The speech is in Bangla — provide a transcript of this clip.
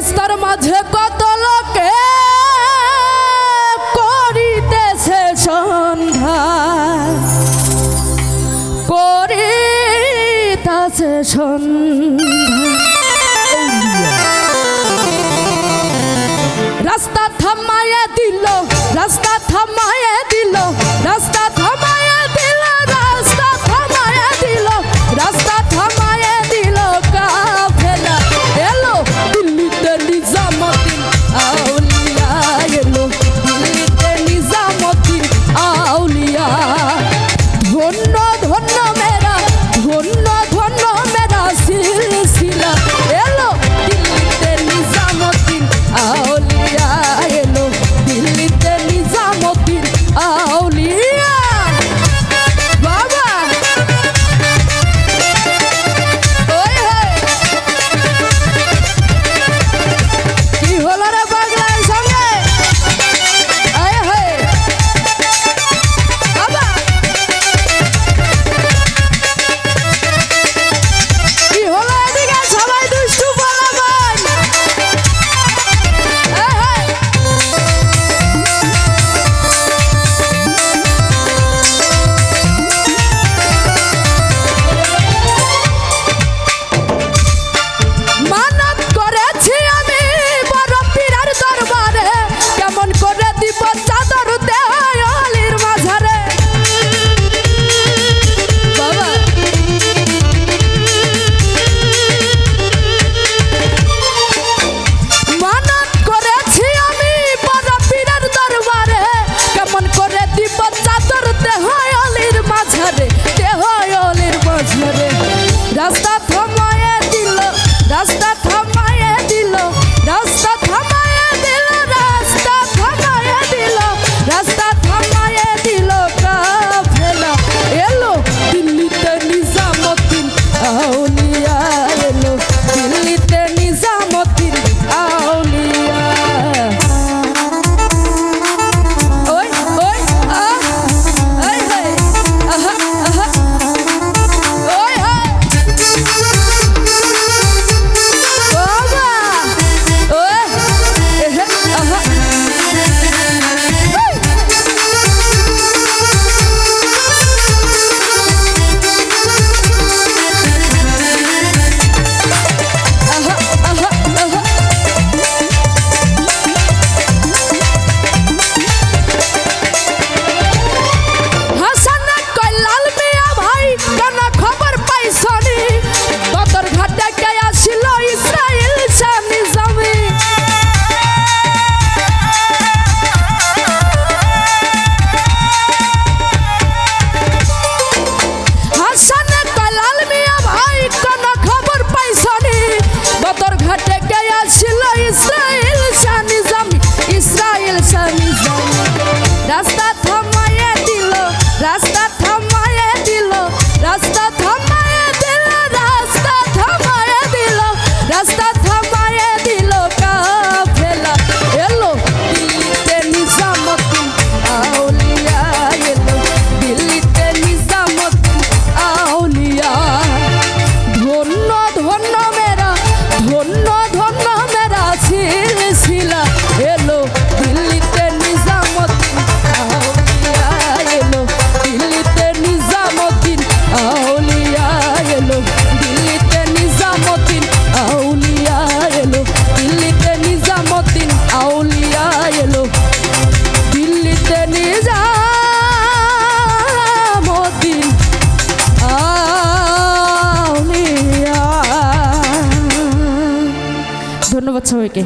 রাস্তার মাঝে কত লোকে করিতেছে সন্ধ্যা। করিতেছে সন্ধ্যা। রাস্তা থামায় দিল, রাস্তা থামায় দিল, রাস্তা থামাইয়া দিল, রাস্তা থামায় দিল, রাস্তা বছরকে